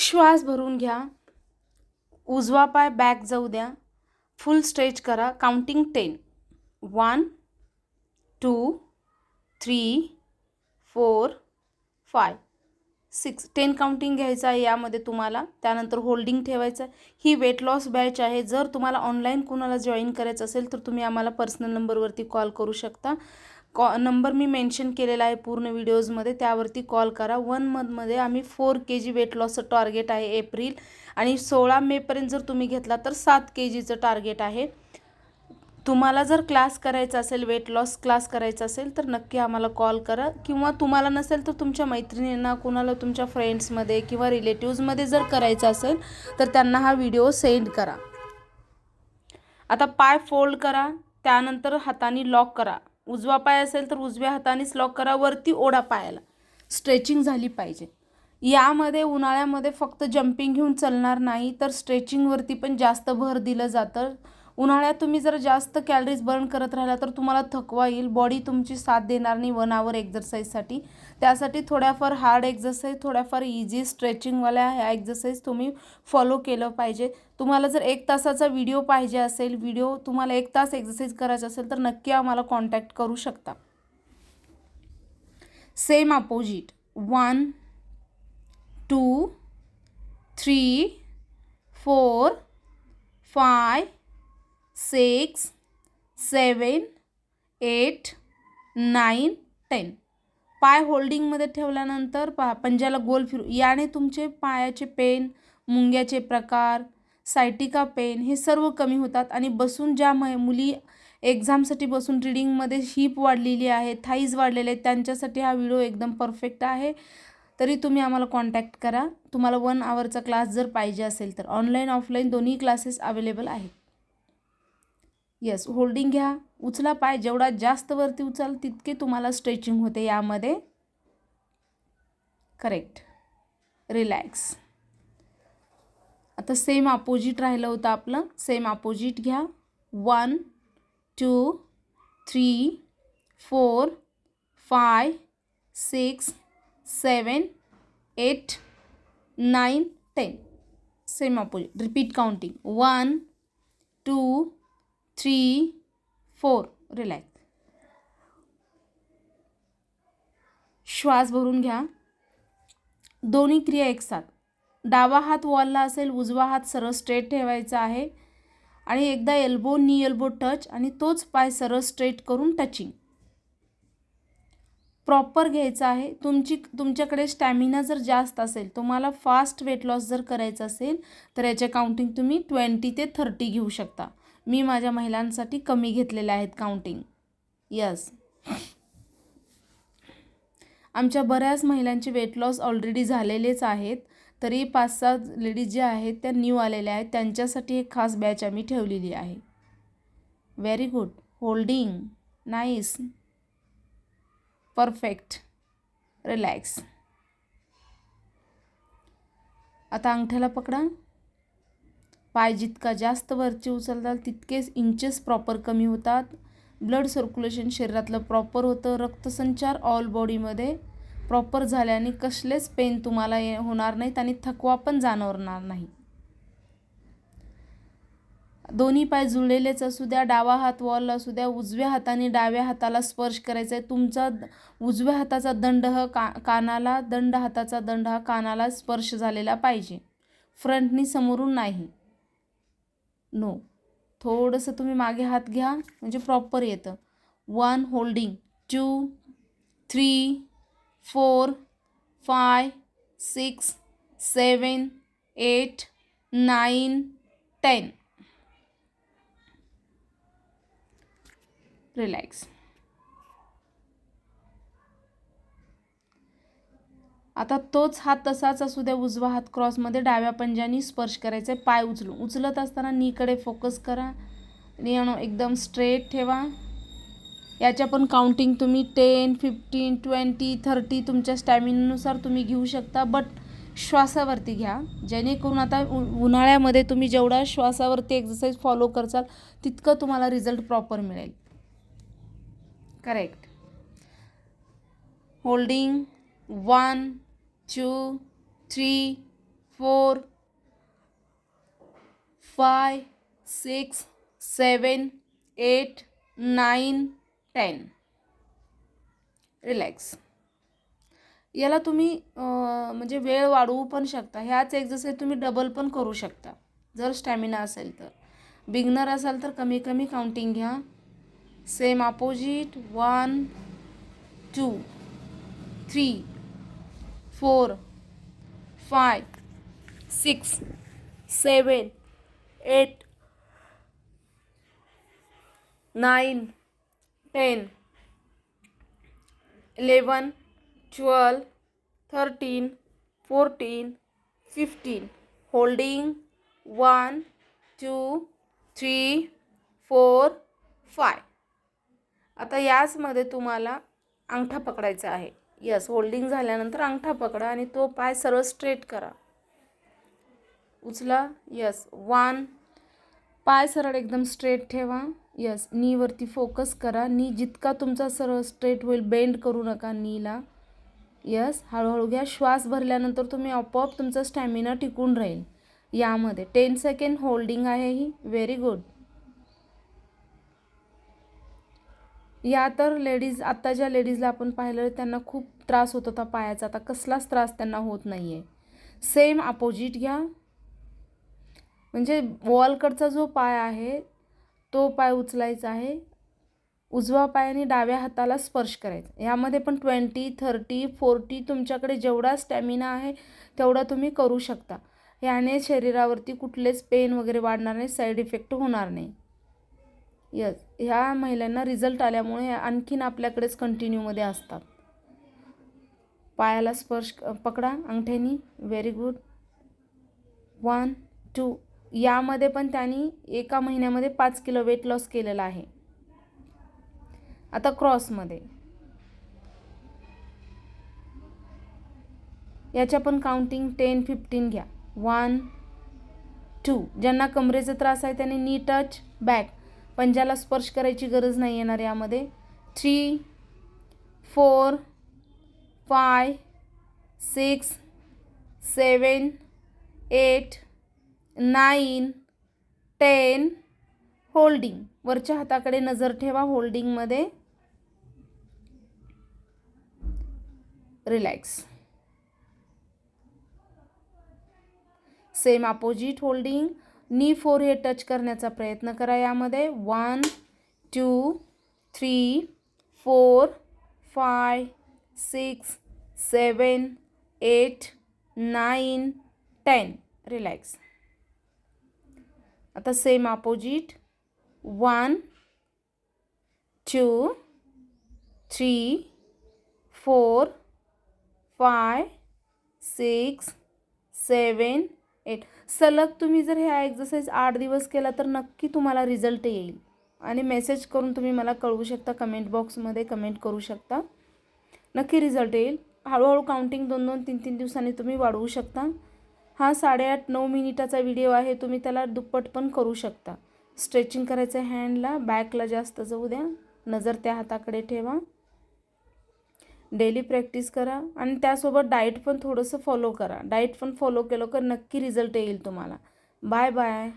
श्वास भरून घ्या. उजवा पाय बॅक जाऊ द्या. फुल स्ट्रेच करा. Counting ten one two three four five six ten counting घ्यायचं आहे यामध्ये तुम्हाला. त्यानंतर होल्डिंग ठेवायचं आहे. ही वेट लॉस बॅच आहे. जर तुम्हाला ऑनलाईन कुणाला जॉईन करायचं असेल तर तुम्ही आम्हाला पर्सनल नंबरवरती कॉल करू शकता. कॉ नंबर मी मेन्शन केलेला आहे पूर्ण व्हिडिओजमध्ये त्यावरती कॉल करा. वन मंथमध्ये आम्ही फोर के जी वेट लॉसचं टार्गेट आहे एप्रिल आणि सोळा मेपर्यंत जर तुम्ही घेतला तर सात के जीचं टार्गेट आहे. तुम्हाला जर क्लास करायचा असेल वेट लॉस क्लास करायचा असेल तर नक्की आम्हाला कॉल करा. किंवा तुम्हाला नसेल तर तुमच्या मैत्रिणींना कुणाला तुमच्या फ्रेंड्समध्ये किंवा रिलेटिव्समध्ये जर करायचं असेल तर त्यांना हा व्हिडिओ सेंड करा. आता पाय फोल्ड करा त्यानंतर हाताने लॉक करा. उजवा पाय असेल तर उजव्या हातानेच लॉक करा वरती ओढा पायाला. स्ट्रेचिंग झाली पाहिजे. यामध्ये उन्हाळ्यामध्ये फक्त जम्पिंग घेऊन चालणार नाही तर स्ट्रेचिंगवरती पण जास्त भर दिलं जातं. उन्हाळ्यात तुम्ही जर जास्त कॅलरीज बर्न करत राहिला तर तुम्हाला थकवा येईल. बॉडी तुमची साथ देणार नाही वन आवर एक्झरसाईजसाठी त्यासाठी थोड्याफार हार्ड एक्झरसाईज थोड्याफार इझी स्ट्रेचिंगवाल्या ह्या एक्झरसाईज तुम्ही फॉलो केलं पाहिजे. तुम्हाला जर एक तासाचा व्हिडिओ पाहिजे असेल व्हिडिओ तुम्हाला एक तास एक्झरसाईज करायचा असेल तर नक्की आम्हाला कॉन्टॅक्ट करू शकता. Same opposite one two three four five six seven eight nine ten. पाय होल्डिंगमध्ये ठेवल्यानंतर पहा पंजाला गोल फिरू. याने तुमचे पायाचे पेन मुंग्याचे प्रकार सायटिका पेन हे सर्व कमी होतात आणि बसून ज्या म मुली एक्झामसाठी बसून रिडिंगमध्ये हिप वाढलेली आहे थाईज वाढलेले आहेत त्यांच्यासाठी हा व्हिडिओ एकदम परफेक्ट आहे. तरी तुम्ही आम्हाला कॉन्टॅक्ट करा. तुम्हाला वन आवरचा क्लास जर पाहिजे असेल तर ऑनलाईन ऑफलाईन दोन्ही क्लासेस अवेलेबल आहेत. येस होल्डिंग घ्या. उचला पाय. जेवढा जास्त वरती उचल तितके तुम्हाला स्ट्रेचिंग होते यामध्ये. करेक्ट रिलॅक्स आता सेम अपोजिट राहिलं होतं आपलं. सेम अपोजिट घ्या. One two three four five six seven eight nine ten same opposite repeat counting one two three four relax श्वास भरून घ्या. दोन्ही क्रिया एकसाथ डावा हात वॉलला असेल उजवा हात सरळ स्ट्रेट ठेवायचा आहे. आणि एकदा एल्बो नी एल्बो टच आणि तोच पाय सरळ स्ट्रेट करून टचिंग प्रॉपर घ्यायचं आहे. तुमची तुमच्याकडे स्टॅमिना जर जास्त असेल तुम्हाला फास्ट वेट लॉस जर करायचं असेल तर याचे काउंटिंग तुम्ही ट्वेंटी ते थर्टी घेऊ शकता. मी माझ्या महिलांसाठी कमी घेतलेल्या आहेत काउंटिंग यस आमच्या बऱ्याच महिलांचे वेट लॉस ऑलरेडी झालेलेच आहेत तरी पाच सहा लेडीज ज्या आहेत त्या न्यू आलेल्या आहेत. त्यांच्यासाठी एक खास बॅच आम्ही ठेवलेली आहे. Very good holding nice perfect relax आता अंगठ्याला पकडा. पाय जितका जास्त वरचे उचलताल तितकेच इंचेस प्रॉपर कमी होतात. ब्लड सर्क्युलेशन शरीरातलं प्रॉपर होतं. रक्तसंचार ऑल बॉडीमध्ये प्रॉपर झाल्याने कसलेच पेन तुम्हाला ये होणार नाहीत आणि थकवा पण जाणवणार नाही. दोन्ही पाय जुळलेलेच असू द्या डावा हात वॉल असू द्या उजव्या हाताने डाव्या हाताला स्पर्श करायचा आहे तुमचा उजव्या हाताचा दंड हा का कानाला दंड हाताचा दंड हा कानाला स्पर्श झालेला पाहिजे. फ्रंटनी समोरून नाही. नो थोड़स तुम्हें मगे हाथ घया, म्हणजे प्रॉपर येतं. One holding two three four five six seven eight nine ten relax आता तोच हात तसाच असू द्या उजवा हात क्रॉसमध्ये डाव्या पंजानी स्पर्श करायचा आहे पाय उचलून उचलत असताना नीकडे फोकस करा. नियण एकदम स्ट्रेट ठेवा. याच्या पण काउंटिंग तुम्ही टेन फिफ्टीन ट्वेंटी थर्टी तुमच्या स्टॅमिनानुसार तुम्ही घेऊ शकता. बट श्वासावरती घ्या. जेणेकरून आता उ उन्हाळ्यामध्ये तुम्ही जेवढा श्वासावरती एक्झरसाईज फॉलो करचाल तितकं तुम्हाला रिझल्ट प्रॉपर मिळेल. Correct holding one two three four five six seven eight nine ten. Relax. याला तुम्ही म्हणजे वेळ वाढवू पण शकता. ह्याच एक्झरसाईज तुम्ही डबल पण करू शकता. जर स्टॅमिना असेल तर. बिगनर असाल तर कमी कमी काउंटिंग घ्या. Same opposite one two three four five six seven eight nine ten eleven twelve thirteen fourteen fifteen. Holding one two three four five. आता याचमध्ये तुम्हाला अंगठा पकडायचा आहे. यस होल्डिंग झाल्यानंतर अंगठा पकडा आणि तो पाय सरळ स्ट्रेट करा. उचला. यस वन पाय सरळ एकदम स्ट्रेट ठेवा. यस नीवरती फोकस करा. नी जितका तुमचा सरळ स्ट्रेट होईल बेंड करू नका नीला यस हळूहळू घ्या. श्वास भरल्यानंतर तुम्ही आपोआप तुमचा स्टॅमिना टिकून राहील. यामध्ये टेन सेकंड होल्डिंग आहे ही. व्हेरी गुड या तर लेडीज आत्ता ज्या लेडीजला आपण पाहिलं त्यांना खूप त्रास होत होता पायाचा. आता कसलाच त्रास त्यांना होत नाही आहे सेम अपोजिट घ्या. म्हणजे वॉलकडचा जो पाय आहे तो पाय उचलायचा आहे. उजवा पायाने डाव्या हाताला स्पर्श करायचा. यामध्ये पण ट्वेंटी थर्टी फोर्टी तुमच्याकडे जेवढा स्टॅमिना आहे तेवढा तुम्ही करू शकता. याने शरीरावरती कुठलेच पेन वगैरे वाढणार नाही साईड इफेक्ट होणार नाही. यस ह्या महिलांना रिझल्ट आल्यामुळे आणखीन आपल्याकडेच कंटिन्यूमध्ये असतात. पायाला स्पर्श पकडा अंगठ्यानी. व्हेरी गुड वन टू यामध्ये पण त्यांनी एका महिन्यामध्ये पाच किलो वेट लॉस केलेला आहे. आता क्रॉसमध्ये याच्या पण काउंटिंग टेन फिफ्टीन घ्या. वन टू ज्यांना कमरेचा त्रास आहे त्यांनी नी टच बॅक पंजाला स्पर्श करायची गरज नाही येणार यामध्ये. Three four five six seven eight nine ten holding वरच्या हाताकडे नजर ठेवा होल्डिंगमध्ये रिलॅक्स सेम अपोजिट होल्डिंग नी फोर हे टच करण्याचा प्रयत्न करा यामध्ये. One two three four five six seven eight nine ten. Relax. आता same opposite. One two three four five six seven eight. सलग तुम्ही जर ह्या एक्झरसाईज आठ दिवस केला तर नक्की तुम्हाला रिझल्ट येईल. आणि मेसेज करून तुम्ही मला कळवू शकता कमेंट बॉक्समध्ये कमेंट करू शकता. नक्की रिझल्ट येईल. हळूहळू काउंटिंग दोन दोन तीन तीन दिवसांनी तुम्ही वाढवू शकता. हा साडेआठ नऊ मिनिटाचा व्हिडिओ आहे तुम्ही त्याला दुप्पट पण करू शकता. स्ट्रेचिंग करायचं हँडला बॅकला जास्त जाऊ द्या. नजर त्या हाताकडे ठेवा. डेली प्रॅक्टिस करा आणि त्यासोबत डाएट पण थोडंसं फॉलो करा. डाएट पण फॉलो केलं तर नक्की रिझल्ट येईल तुम्हाला. Bye bye